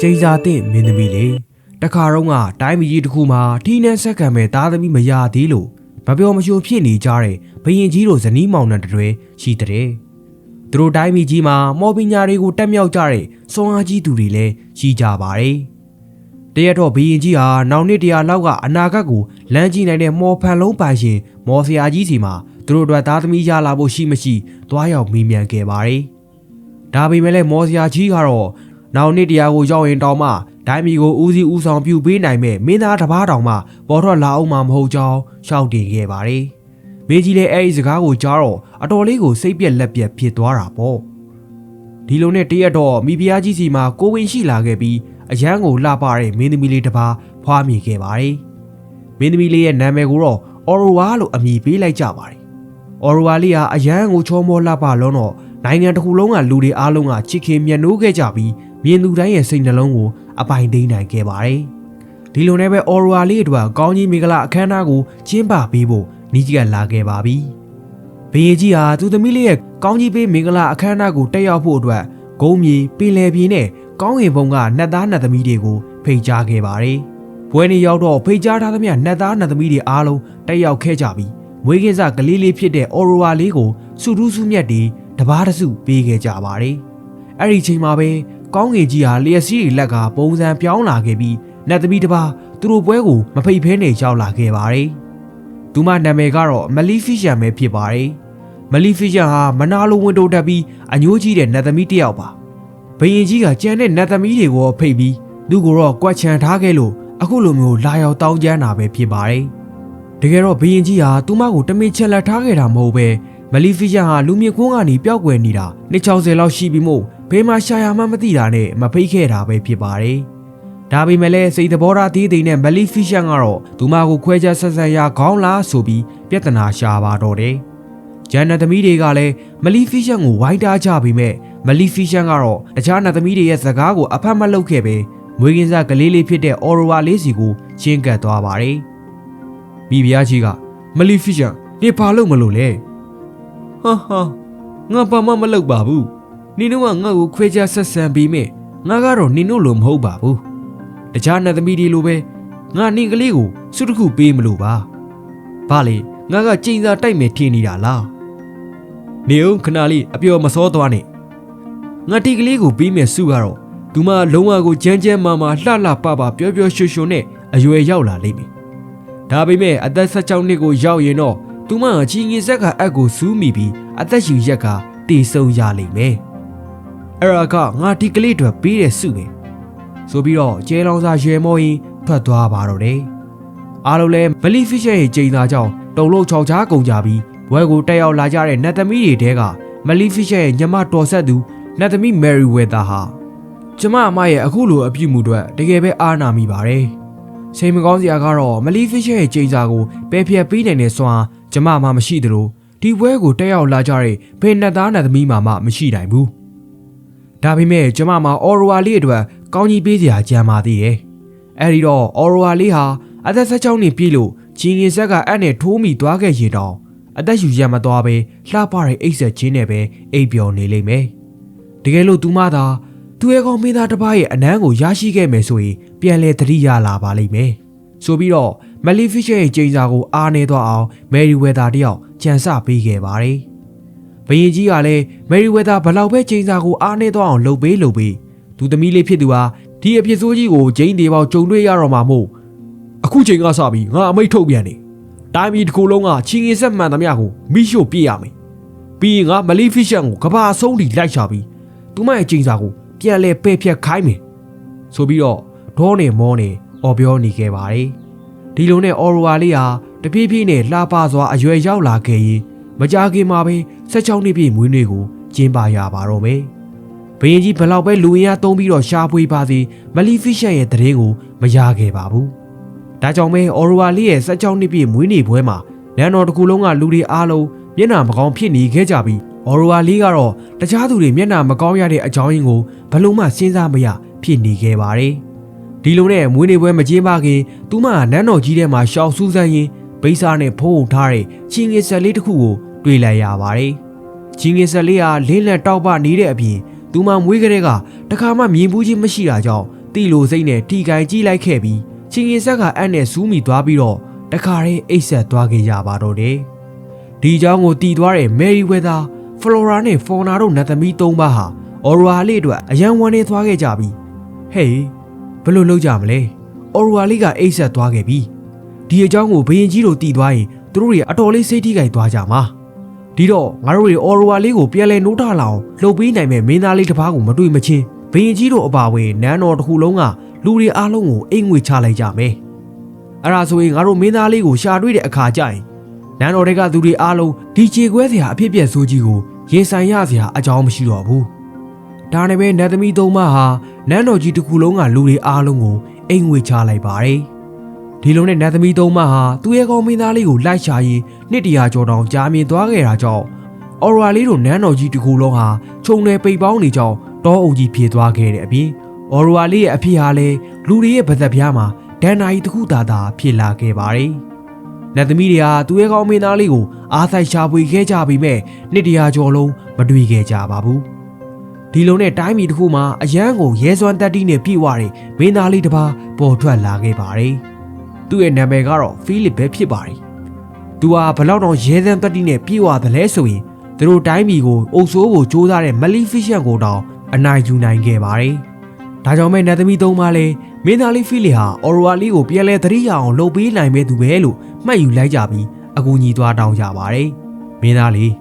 ကျိန်စာတဲ့မင်းသမီးလေးတခါတော့ကတိုင်းပြည်ကြီးတစ်ခုမှာထိနှက်ဆက်ခံမဲ့သားသမီးမရသေးလို့မပြောမချိုဖြစ်နေကြတဲ့ဘရင်ကြီးတို့ဇနီးမောင်နှံတွေရှိတဲ့သူတို့တိုင်းပြည်ကြီးမှာမော်ပညာတွေကိုတက်မြောက်ကြတဲ့စွမ်းအားကြီးသူတွေလည်းရှိကြပါတယ်တရက်တော့ဘရင်ကြီးဟာနောက်နှစ်တရာလောက်ကအနာဂတ်ကိုလမ်းကြည့်နိုင်တဲ့မော်ဖန်လုံးပိုင်ရှင် မော်ဆရာကြီးစီမှာသူတို့အတွက်သားသမီးရလာဖို့ရှိမရှိ သွားရောက်မိမြန်ခဲ့ပါတယ်ဒါပေမဲ့လည်းမော်ဆရာကြီးကတော့ နောက်နှစ်တရာကိုရောက်ရင်တောင်မှဒိုင်းမီကိုဦးစီးဦးဆောင်ပြုပေးနိုင်မဲ့မင်းသားတစ်ပါးတောင်မှပေါ်ထွက်လာအောင်မှမဟုတ်ကြောင်းရှောက်တင်ခဲ့ပါတယ်မင်းကြီးလည်းအဲ့ဒီစကားကိုကြားတော့အတော်လေးကိုစိတ်ပြက်လက်ပြက်ဖြစ်သွားတာပေါ့ဒီလိုနဲ့တရက်တော့မိဖုရားကြီးစီမှာကိုဝင်ရှိလာခဲ့ပြီးအရန်ကိုလှပတဲ့မင်းသမီးလေးတစ်ပါးဖွားမြင်ခဲ့ပါတယ်မင်းသမီးလေးရဲ့နာမည်ကိုတော့အော်ရိုဝါလို့အမည်ပေးလိုက်ကြပါတယ်အော်ရိုဝါလေးဟာအရန်ကိုချောမောလှပလုံးတော့နိုင်ငံတစ်ခုလုံးကလူတွေအားလုံးကချစ်ခင်မြတ်နိုးခဲ့ကြပြီး မြင်သူတိုင်းရဲ့စိတ်နှလုံးကိုအပိုင်သိမ်းနိုင်ခဲ့ပါတယ်ဒီလိုနဲ့ပဲအော်ရိုဝါလေးတို့ကကောင်းကြီးမင်္ဂလာအခမ်းအနားကိုကျင်းပပေးဖို့နီးကြီးကလာခဲ့ပါပြီဘီယေကြီးဟာသူသမီးလေးရဲ့ကောင်းကြီးပေးမင်္ဂလာအခမ်းအနားကိုတက်ရောက်ဖို့အတွက်ဂုံးမြေပင်လယ်ပြင်နဲ့ကောင်းကင်ဘုံကနတ်သားနတ်သမီးတွေကိုဖိတ်ကြားခဲ့ပါတယ်။ပွဲနေရောက်တော့ဖိတ်ကြားထားသမျှနတ်သားနတ်သမီးတွေအားလုံးတက်ရောက်ခဲ့ကြပြီးမွေးကင်းစကလေးလေးဖြစ်တဲ့အော်ရိုဝါလေးကိုစုထူးစုမြတ်တီတပားတစုပေးခဲ့ကြပါတယ်။အဲ့ဒီချိန်မှာပဲ ကောင်းကင်ကြီးဟာလျက်စီးတွေလက်ကပုံစံပြောင်းလာခဲ့ပြီးနတ်သမီးတစ်ပါးသူတို့ပွဲကိုမဖိတ်ဖဲနေရောက်လာခဲ့ပါတယ်။သူမနာမည်ကတော့မလီဖီရှန်ပဲဖြစ်ပါတယ်။မလီဖီရှန်ဟာမနာလိုဝင်တိုးတက်ပြီးအညိုးကြီးတဲ့နတ်သမီးတစ်ယောက်ပါ။ဘယင်ကြီးကကြံတဲ့နတ်သမီးတွေကိုဖိတ်ပြီးသူကိုတော့ကွက်ချန်ထားခဲ့လို့အခုလိုမျိုးလာရောက်တောင်းကျမ်းတာပဲဖြစ်ပါတယ်။တကယ်တော့ဘယင်ကြီးဟာသူမကိုတမင်ချက်လက်ထားခဲ့တာမဟုတ်ပဲမလီဖီရှန်ဟာလူမြင့်ကွန်းကနေပျောက်ကွယ်နေတာ260လောက်ရှိပြီမို့ ဘယ်မှာရှာရမှမသိတာနဲ့မဖိတ်ခဲ့တာပဲဖြစ်ပါတယ်။ဒါပေမဲ့လည်းစိတ်သဘောထားသေးသေးနဲ့မလီဖီရှန်ကတော့သူမကိုခွဲခြားဆက်ဆက်ရခေါင်းလားဆိုပြီးပြဿနာရှာပါတော့တယ်။ဂျန်နသမီးတွေကလည်းမလီဖီရှန်ကိုဝိုင်းတားကြပြီးမဲ့မလီဖီရှန်ကတော့တခြားနသမီးတွေရဲ့စကားကိုအဖတ်မလုပ်ခဲ့ပဲမွေးကင်းစားကလေးလေးဖြစ်တဲ့အော်ရိုဝါလေးစီကိုချင်းကပ်သွားပါတယ်။မိဖုရားကြီးကမလီဖီရှန်နေဘာလို့မလို့လဲ။ဟာဟာငါဘာမှမလုပ်ပါဘူး။ နင်တို့ကငါ့ကိုခွဲခြားဆက်ဆံပြီးမဲ့ငါကတော့နင်တို့လိုမဟုတ်ပါဘူး။တခြားနသမီးတွေလိုပဲငါနင်ကလေးကိုစုတစ်ခုပေးမလို့ပါ။ဘာလေငါကကြိမ်စာတိုက်မယ်ထင်နေတာလား။နေအောင်ခဏလေးအပျော်မစောသွားနဲ့။ငါတီကလေးကိုပြီးမယ်စုကတော့သူမလုံးဝကိုကြမ်းကြမ်းမာမာလှလှပပပျော်ပျော်ရွှင်ရွှင်နဲ့အရွယ်ရောက်လာလိမ့်မယ်။ဒါပေမဲ့အသက်16နှစ်ကိုရောက်ရင်တော့သူမကချီငင်ဆက်ကအက်ကိုစူးမိပြီးအသက်ရှူရက်ကတည်ဆုံရလိမ့်မယ်။ အဲ့ဒါကငါဒီကလေးတွေပေးတဲ့စုပဲ။ဆိုပြီးတော့ကျဲလောင်စာရွယ်မောရင်ထွက်သွားပါတော့တယ်။အားလုံးလဲမလီဖီရှယ်ရဲ့ချိန်သာကြောင့်တုံလို့ချောက်ချားကုန်ကြပြီးဘွဲကိုတက်ရောက်လာကြတဲ့နတ်သမီးတွေတဲကမလီဖီရှယ်ရဲ့ညမတော်ဆက်သူနတ်သမီးမယ်ရီဝဲတာဟာကျမအမရဲ့အခုလိုအပြုမှုတွေတကယ်ပဲအားနာမိပါတယ်။ချိန်မကောင်းစရာကတော့မလီဖီရှယ်ရဲ့ချိန်စာကိုပယ်ဖြတ်ပေးနိုင်တဲ့စွမ်းကျမမှမရှိသလိုဒီဘွဲကိုတက်ရောက်လာကြတဲ့ဖေနတ်သားနတ်သမီးမှမှမရှိနိုင်ဘူး။ ဒါပေမဲ့ကျမမှာအော်ရိုဝါလေးအတွက်ကောင်းကြီးပေးစရာကြံပါသေးတယ်။အဲဒီတော့အော်ရိုဝါလေးဟာအသက်16နှစ်ပြည့်လို့ချင်းငင်ဆက်ကအဲ့နဲ့ထိုးမိသွားခဲ့ရင်တော့အသက်ယူရမသွားပဲလှပတဲ့အိတ်ဆက်ချင်းနဲ့ပဲအိပ်ပျော်နေလိမ့်မယ်။တကယ်လို့သူမသာသူရဲ့ကောင်မင်းသားတစ်ပါးရဲ့အနမ်းကိုရရှိခဲ့မယ်ဆိုရင်ပြန်လဲသတိရလာပါလိမ့်မယ်။ဆိုပြီးတော့မလီဖီရှယ်ရဲ့ချိန်စာကိုအားနေသွားအောင်မယ်ရီဝဲတာတယောက်ကြံစပေးခဲ့ပါတယ်။ ဘရင်ကြီးကလည်းမယ်ရီဝဲတာဘလောက်ပဲချိန်စာကိုအားနေသွားအောင်လုပ်ပေးလုပ်ပေးသူသမီးလေးဖြစ်သူဟာဒီအဖြစ်ဆိုးကြီးကိုဂျိန်းတေပေါကြုံတွေ့ရတော့မှာမို့အခုချိန်ကစပြီးငါအမိတ်ထုတ်ပြန်နေတိုင်းပြည်တစ်ခုလုံးကချင်းငင်ဆက်မှန်သမျှကိုမိရှို့ပြစ်ရမယ်ပြီးရင်ငါမလီဖီရှန်ကိုကဘာအဆုံးထိလိုက်ချပြီးသူမရဲ့ချိန်စာကိုပြန်လဲပဲ့ဖြတ်ခိုင်းမယ်ဆိုပြီးတော့ဒေါနေမောနေအော်ပြောနေခဲ့ပါတယ်ဒီလိုနဲ့အော်ရိုဝါလေးဟာတပြေးပြေးနဲ့လှပစွာအရွယ်ရောက်လာခဲ့ရင် မကြခင်မှာပဲ16နှစ်ပြည့်မွေးနေ့ကိုကျင်းပရပါတော့မယ်ဘရင်ကြီးဘလောက်ပဲလူရင်အားသုံးပြီးတော့ရှားဖွေပါစေမလီဖီရှန်ရဲ့တရင်ကိုမရခဲ့ပါဘူးဒါကြောင့်ပဲအော်ရိုဝါလေးရဲ့16နှစ်ပြည့်မွေးနေ့ပွဲမှာလန်တော်တစ်ခုလုံးကလူတွေအားလုံးမျက်နှာမကောင်းဖြစ်နေခဲ့ကြပြီးအော်ရိုဝါလေးကတော့တခြားသူတွေမျက်နှာမကောင်းရတဲ့အကြောင်းရင်းကိုဘလို့မှစဉ်းစားမရဖြစ်နေခဲ့ပါတယ်။ဒီလိုနဲ့မွေးနေ့ပွဲမကျင်းပခင်သူမကနန်းတော်ကြီးထဲမှာရှောက်စူးစမ်းရင်းဗိစာနဲ့ဖုံးထားတဲ့ချင်းငယ်ဆက်လေးတစ်ခုကို တွေ့လိုက်ရပါတယ်။ချင်းငယ်ဆက်လေးဟာလင်းလက်တောက်ပနေတဲ့အပြင်သူမမွေးကလေးကတခါမှမြင်ဘူးချင်းမရှိတာကြောင့် တီလိုစိတ်နဲ့တီကိုင်ကြည့်လိုက်ခဲ့ပြီးချင်းရင်ဆက်ကအံ့နဲ့စူးမိသွားပြီးတော့တခါတည်းအိတ်ဆက်သွားခဲ့ကြပါတော့တယ်ဒီเจ้าကိုတီသွားတဲ့မယ်ရီဝဲသာဖလိုရာနဲ့ဖော်နာတို့နတ်သမီး၃ပါးဟာအော်ရိုဝါလေးအတွက်အယံဝန်းနေသွားခဲ့ကြပြီဟေးဘယ်လိုလုပ်ကြမလဲအော်ရိုဝါလေးကအိတ်ဆက်သွားခဲ့ပြီဒီအကြောင်းကိုဘယင်ကြီးတို့တီသွားရင်သူတို့တွေအတော်လေးစိတ်ထိခိုက်သွားကြမှာ ဒီတော့ငါတို့တွေအော်ရိုဝါလေးကိုပြန်လဲနိုးထလာအောင်လှုပ်ပေးနိုင်မဲ့မင်းသားလေးတစ်ပါးကိုမတွေ့မချင်းဘယင်ကြီးတို့အပါဝင်နန်းတော်တစ်ခုလုံးကလူတွေအားလုံးကိုအိမ်ငွေချလိုက်ကြမယ်အဲ့ဒါဆိုရင်ငါတို့မင်းသားလေးကိုရှာတွေ့တဲ့အခါကျရင်နန်းတော်တွေကသူတွေအားလုံးဒီခြေခွဲစရာအဖြစ်ပြက်ဆိုးကြီးကိုရင်ဆိုင်ရစရာအကြောင်းမရှိတော့ဘူးဒါနဲ့ပဲနတ်သမီးသုံးပါးဟာနန်းတော်ကြီးတစ်ခုလုံးကလူတွေအားလုံးကိုအိမ်ငွေချလိုက်ပါတယ်။ ဒီလိုနဲ့နတ်သမီးသုံးပါးဟာသူ့ရဲ့ကောင်းမင်းသားလေးကိုလိုက်ရှာရင်းနှစ်တရာကျော်တောင်ကြာမြင်သွားခဲ့တာကြောင့်အော်ရာလေးတို့နန်းတော်ကြီးတစ်ခုလုံးဟာခြုံနယ်ပိတ်ပေါင်းနေကြောင်းတောအုပ်ကြီးပြေးသွားခဲ့တဲ့အပြင်အော်ရာလေးရဲ့အဖေဟာလည်းလူတွေရဲ့ဗသက်ပြားမှာဒန်နာကြီးတစ်ခုသာသာဖြစ်လာခဲ့ပါတယ်။နတ်သမီးတွေဟာသူ့ရဲ့ကောင်းမင်းသားလေးကိုအားဆိုင်ရှာဖွေခဲ့ကြပေမဲ့နှစ်တရာကျော်လုံးမတွေ့ခဲ့ကြပါဘူး။ဒီလိုနဲ့တိုင်းပြည်တစ်ခုမှာအရန်ကိုရဲစွမ်းတက်တီးနဲ့ပြည့်ဝတဲ့မင်းသားလေးတစ်ပါးပေါ်ထွက်လာခဲ့ပါတယ်။ သူ့ရဲ့နာမည်ကတော့ဖီလစ်ပဲဖြစ်ပါတယ်။သူဟာဘလောက်တောင်ရဲစွမ်းတက်တီးနဲ့ပြည့်ဝသလဲဆိုရင်သူတို့တိုင်းပြည်ကိုအုပ်စိုးဖို့ကြိုးစားတဲ့မလီဖီရှန်ကိုတောင်အနိုင်ယူနိုင်ခဲ့ပါတယ်။ဒါကြောင့်မဲနတ်သမီးသုံးပါးလဲမင်းသားလေးဖီလစ်ဟာအော်ရိုဝါလေးကိုပြန်လဲသတိရအောင်လုပ်ပေးနိုင်မဲ့သူပဲလို့မှတ်ယူလိုက်ကြပြီးအကူအညီသွားတောင်းကြပါတယ်။မင်းသားလေး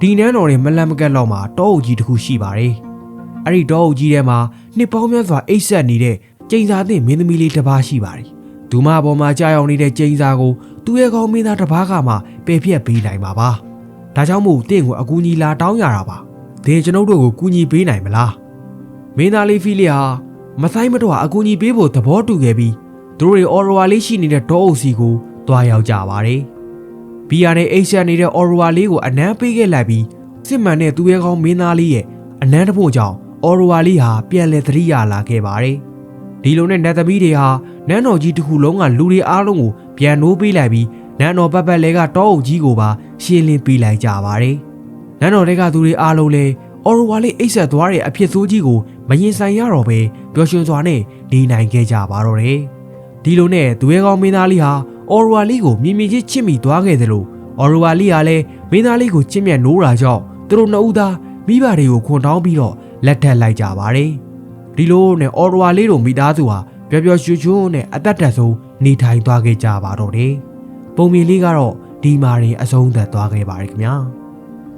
ဒီနန်းတော်ရဲ့မလန့်မကတ်လောက်မှာတောအုပ်ကြီးတစ်ခုရှိပါတယ်။အဲ့ဒီတောအုပ်ကြီးထဲမှာနှစ်ပေါင်းများစွာအိတ်ဆက်နေတဲ့ကျိန်စာသင့်မင်းသမီးလေးတစ်ပါးရှိပါတယ်။ ဒူမပေါ်မှာကြာရောက်နေတဲ့ကျိန်စာကိုသူ့ရဲ့ကောင်းမင်းသားတစ်ပါးကမှပယ်ဖြတ်ပေးနိုင်ပါပါ။ဒါကြောင့်မို့တင့်ကိုအကူအညီလာတောင်းရတာပါ။သင်ကျွန်ုပ်တို့ကိုကူညီပေးနိုင်မလား။မင်းသားလေးဖီလီဟာမဆိုင်မတော့အကူအညီပေးဖို့သဘောတူခဲ့ပြီးသူတို့တွေအော်ရိုဝါလေးရှိနေတဲ့တောအုပ်စီကိုတွားရောက်ကြပါတယ်။ဘီယာနဲ့အိတ်ဆက်နေတဲ့အော်ရိုဝါလေးကိုအနမ်းပေးခဲ့လိုက်ပြီးစစ်မှန်တဲ့သူ့ရဲ့ကောင်းမင်းသားလေးရဲ့အနမ်းတဖို့ကြောင့်အော်ရိုဝါလီဟာပြန်လဲသတိရလာခဲ့ပါတယ်။ ဒီလိုနဲ့နတ်သမီးတွေဟာနန်းတော်ကြီးတစ်ခုလုံးကလူတွေအားလုံးကိုပြန်နိုးပေးလိုက်ပြီးနန်းတော်ပတ်ပတ်လဲကတောအုပ်ကြီးကိုပါရှင်းလင်းပေးလိုက်ကြပါတယ်။နန်းတော်တွေကသူတွေအားလုံးလည်းအော်ရိုဝါလီအိတ်ဆက်သွားတဲ့အဖြစ်ဆိုးကြီးကိုမရင်ဆိုင်ရတော့ပဲပျော်ရွှင်စွာနဲ့နေနိုင်ခဲ့ကြပါတော့တယ်။ဒီလိုနဲ့သူရဲကောင်းမင်းသားလေးဟာအော်ရိုဝါလီကိုမြင်မြင်ချင်းချစ်မိသွားခဲ့တယ်လို့အော်ရိုဝါလီကလည်းမင်းသားလေးကိုချစ်မြတ်နိုးတာကြောင့်သူတို့နှစ်ဦးသားမိဘတွေကိုခွန်တောင်းပြီးတော့လက်ထပ်လိုက်ကြပါတယ်။ ဒီလိုနဲ့အော်ရိုဝါလေးတို့မိသားစုဟာပျော်ပျော်ရွှင်ရွှင်နဲ့အသက်တက်ဆုံးနေထိုင်သွားခဲ့ကြပါတော့တယ်။ပုံမြင်လေးကတော့ဒီမာရင်အဆုံးသတ်သွားခဲ့ပါတယ်ခင်ဗျာ။